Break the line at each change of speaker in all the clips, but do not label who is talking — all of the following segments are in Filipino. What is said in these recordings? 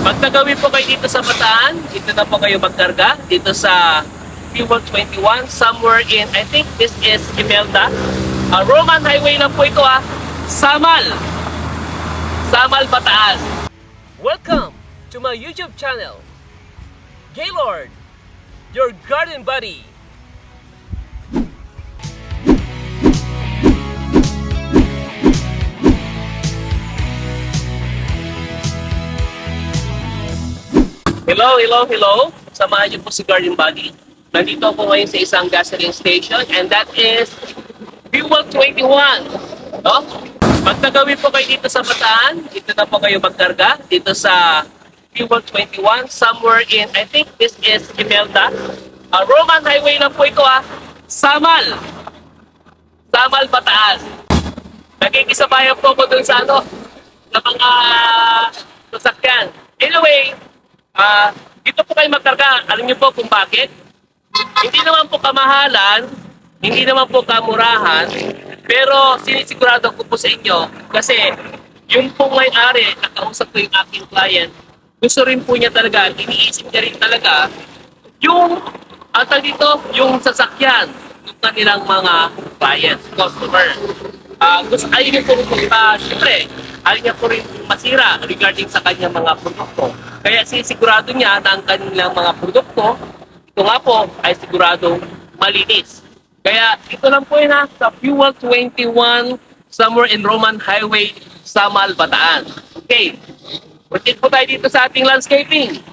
Pag po kayo dito sa Bataan, dito na po kayo magkarga. Dito sa Fuel 21, somewhere in, I think this is Imelda. Uh, Roman Highway lang po ito ah. Samal. Samal, Bataan. Welcome to my YouTube channel. Gaylord, your garden buddy. Hello, hello, hello. Samahan niyo po si Garden Buddy. Nandito ako ngayon sa isang gasoline station and that is Fuel 21. No? Pag po kayo dito sa Bataan, dito na po kayo magkarga. Dito sa Fuel 21, somewhere in, I think this is Imelda. Uh, Roman Highway lang po ito ah. Samal. Samal, Bataan. Nakikisabayan po ko dun sa ano, sa mga sasakyan. Anyway, ah, dito po kayo magkarga. Alam niyo po kung bakit? Hindi naman po kamahalan, hindi naman po kamurahan, pero sinisigurado ko po sa inyo kasi yung pong may-ari, nakausap ko yung aking client, gusto rin po niya talaga, iniisip niya rin talaga yung ata dito, yung sasakyan ng kanilang mga clients, customer. Ah, gusto ayaw niya po rin uh, syempre, ayaw niya po rin masira regarding sa kanyang mga produkto. Kaya sinisigurado niya na ang kanilang mga produkto, ito nga po ay siguradong malinis. Kaya ito lang po yun ha, sa Fuel 21 somewhere in Roman Highway, Samal, Bataan. Okay, proceed po tayo dito sa ating landscaping.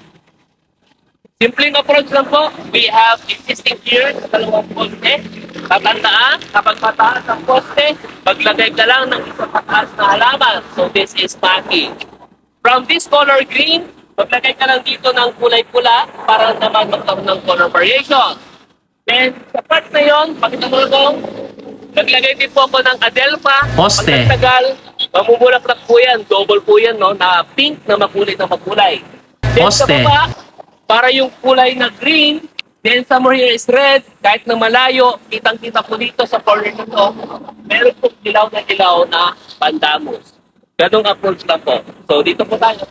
Simpleng approach lang po. We have existing here sa dalawang poste. Tatandaan, kapag mataas ang poste, maglagay ka lang ng isang mataas na halaman. So this is packing. From this color green, maglagay ka lang dito ng kulay pula para naman magkaroon ng color variation. Then, sa part na yon, pag tumulong, naglagay din po ako ng adelpa.
Poste.
Pag nagtagal, mamumulaklak po yan. Double po yan, no? Na pink na makulay na makulay. Then, sa
Poste.
baba, para yung kulay na green, then somewhere here is red, kahit na malayo, kitang-kita po dito sa corner nito, meron po dilaw na dilaw na pandamos. Ganong approach lang po. So, dito po tayo.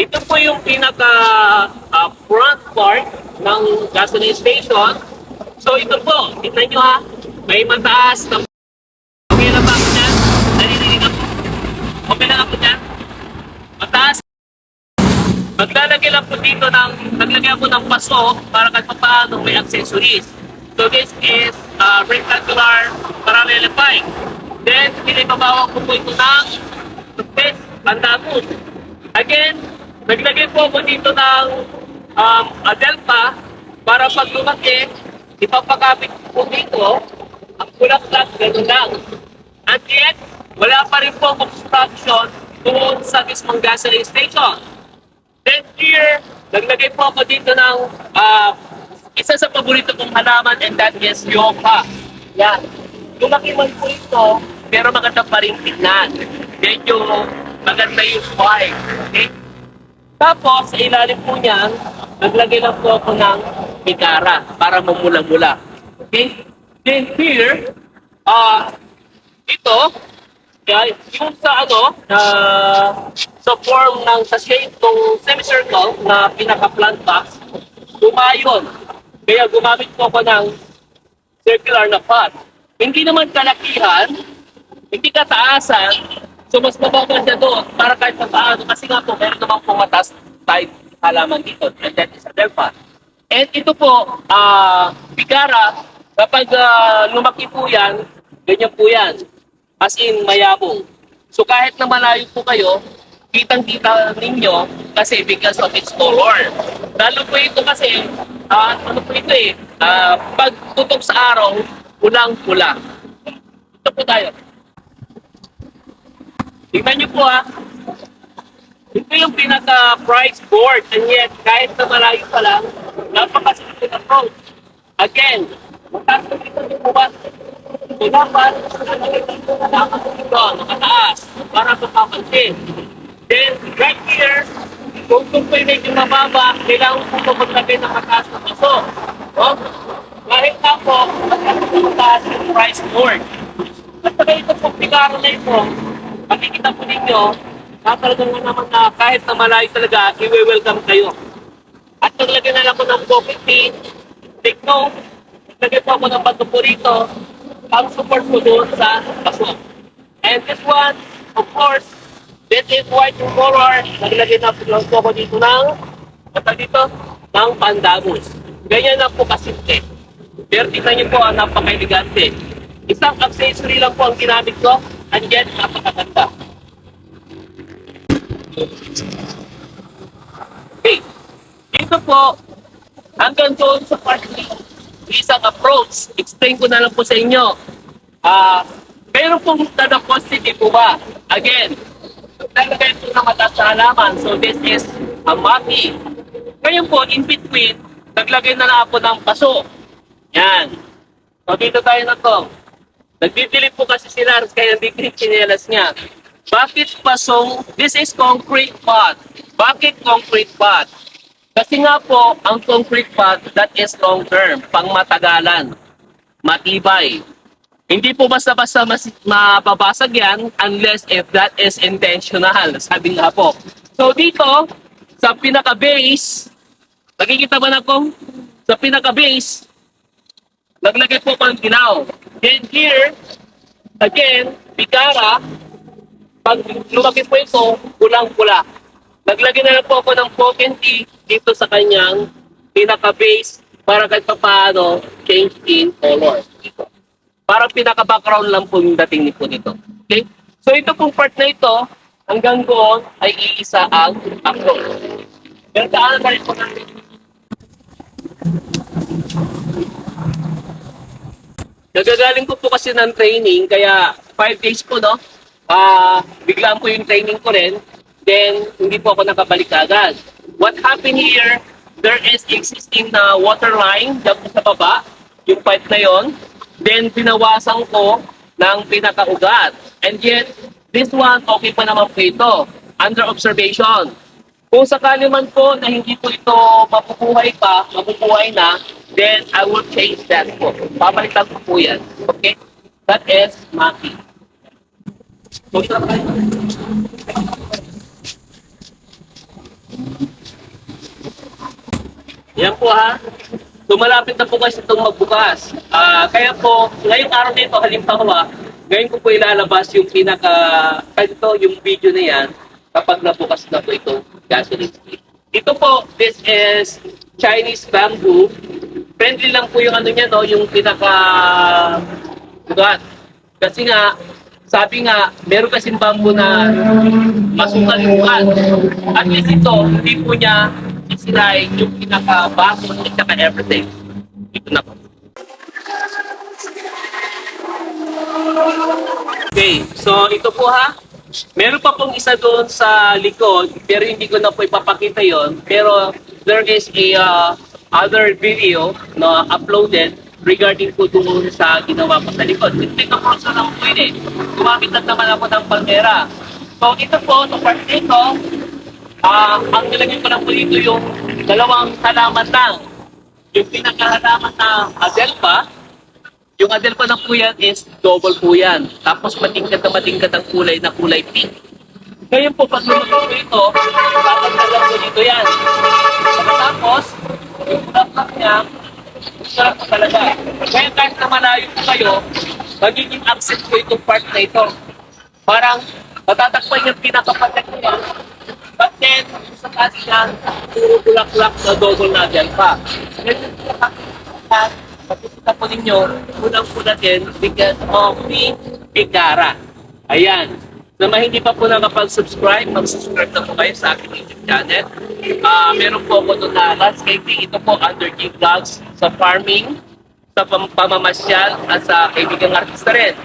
Ito po yung pinaka ah, front part ng gasoline station. So ito po, tignan nyo ha, may mataas na Okay lang ba ako dyan? Naririnig ako. Okay lang ako dyan? Mataas. Maglalagay lang po dito ng, naglagay ako ng paso para kahit paano may accessories. So this is uh, rectangular parallel pipe. Then, pinipabawa ko po ito ng toothpaste, pandamon. Again, naglagay po ako dito ng um, adelpa para pag lumaki, ipapakapit po dito ang bulaklak, gano'n lang. And yet, wala pa rin po obstruction doon sa mismong gasoline station. Then here, naglagay po ako dito ng ah, isa sa paborito kong halaman and that is yoka. Yan. Lumaki man po ito, pero maganda pa rin tignan. Medyo maganda yung vibe. Okay? Tapos, sa ilalim po niyan, naglagay lang po ako ng mikara para mamula-mula. Okay? Then here, ah, ito, kaya yung sa ano, na sa form ng sa shape ng semicircle na pinaka-plant box, tumayon. Kaya gumamit po ako ng circular na pot. Hindi naman kalakihan, hindi kataasan, so mas mababa siya doon para kahit pa paano. Kasi nga po, meron naman po mataas type halaman dito. And that is a delpa. And ito po, ah, bigara, kapag ah, lumaki po yan, ganyan po yan. As in, mayabong. So kahit na malayo po kayo, kitang-kita ninyo kasi because of its color. Lalo po ito kasi, ah, ano po ito eh, ah, pag tutok sa araw, pulang-pula. Ito po tayo. Tingnan niyo po ah. Ito yung pinaka-price board and yet kahit na malayo pa lang, napakasimple approach. Again, mataas na dito yung buwan. So dapat, dapat dito, nakataas, para mapapansin. Then, right here, kung po yung medyo mababa, kailangan po po maglagay ng mataas na paso. Oh, kahit na po, mataas yung price board. At saka ito po, pigaro na ito, makikita po ninyo, tatalaga nga naman na kahit na malayo talaga, i-welcome kayo. At naglagay na lang ako ng coffee tea, take note, naglagay po ako ng bato po rito, ang support ko doon sa baso. And this one, of course, this is white color. Naglagay na po ako dito ng, ano dito, ng pandamos. Ganyan na po kasimple. Pero tingnan niyo po, ang napaka-elegante. Isang accessory lang po ang ginamit ko, and yet napakaganda. Okay. Dito po, hanggang doon sa part 3, isang approach. Explain ko na lang po sa inyo. Ah, mayroon pong tada positive po ba? Again, talaga ito na mataas sa halaman. So this is a mati. Ngayon po, in between, naglagay na lang ako ng paso. Yan. So dito tayo na to. Nagdidilim po kasi si Lars kaya yung chinelas niya. Bakit pasong, this is concrete pot. Bakit concrete pot? Kasi nga po, ang concrete pot, that is long term, pang matagalan, matibay. Hindi po basta-basta mas, mababasag yan unless if that is intentional, sabi nga po. So dito, sa pinaka-base, nakikita ba na ko? Sa pinaka-base, naglagay po pang ginaw. Then here, again, bigara, pag lumaki po ito, pulang-pula. Naglagay na lang po ako ng poken tea dito sa kanyang pinaka-base para kahit pa paano change in color. Dito. Parang pinaka-background lang po yung dating ni po nito. Okay? So ito pong part na ito, hanggang doon ay iisa ang. Pero daanan na rin po natin. Nagagaling ko po kasi ng training, kaya 5 days po, no? Ah, biglaan po yung training ko rin. Then, hindi po ako nakabalik agad. What happened here, there is existing na water line dyan sa baba, yung pipe na yon. Then, binawasan ko ng pinakaugat. And yet, this one, okay pa naman po ito. Under observation. Kung sakali man po na hindi po ito mapupuhay pa, mapupuhay na, then I will change that po. Papalitan ko po yan. Okay? That is Maki. So, try. Yan po ha. Tumalapit na po kasi itong magbukas. Ah, kaya po, ngayong araw na ito, halimbawa, ngayon ko po ilalabas yung pinaka, ito, yung video na yan, kapag nabukas na po itong gasoline stick. Ito po, this is Chinese bamboo. Friendly lang po yung ano niya, no, yung pinaka bugat. Kasi nga, sabi nga, meron kasing bamboo na masukal yung bugat. At least ito, hindi po niya sisirain yung pinaka-baso at saka everything. Ito na po. Okay, so ito po ha. Meron pa pong isa doon sa likod, pero hindi ko na po ipapakita yon. Pero there is a uh, other video na uploaded regarding po doon sa ginawa ko sa likod. Ka po sa lang pwede. Gumamit lang naman ako ng palmera. So ito po, sa part dito, ah ang nilagay ko lang po dito yung dalawang halaman lang. Yung pinakahalaman na adelpa, yung adelpa na po yan is double po yan. Tapos matingkad na matingkad ang kulay na kulay pink. Ngayon po, pag lumaki po ito, tatanggalan po dito yan. Tapos, yung bulaklak niya, sarap po talaga. Kaya kahit na malayo po kayo, magiging accent po itong part na ito. Parang matatakpan yung pinakapatak niya. Sa taas niya, puro bulaklak na double na pa. Ngayon, pinakapatak Makikita po ninyo, unang-una din because of the Igara. Ayan. Na hindi pa po nakapag-subscribe, mag-subscribe na po kayo sa aking YouTube channel. Ah, meron po ako doon na landscaping. Ito po under Gig Vlogs sa farming, sa pam- pamamasyal, at sa kaibigang artista rin.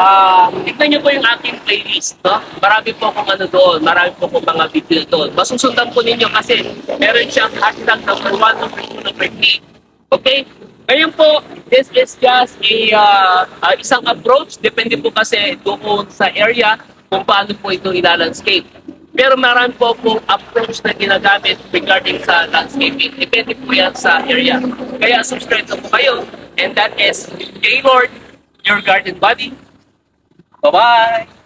Ah, tignan niyo po yung aking playlist, no? Marami po akong ano doon, marami po akong mga video doon. Masusundan po ninyo kasi meron siyang hashtag number 1, number 2, number 3. Okay? Ngayon po, this is just a uh, uh, isang approach. Depende po kasi doon sa area kung paano po ito ilalandscape. Pero marami po pong approach na ginagamit regarding sa landscaping. Depende po yan sa area. Kaya subscribe na po kayo. And that is Gaylord, your garden buddy. Bye-bye!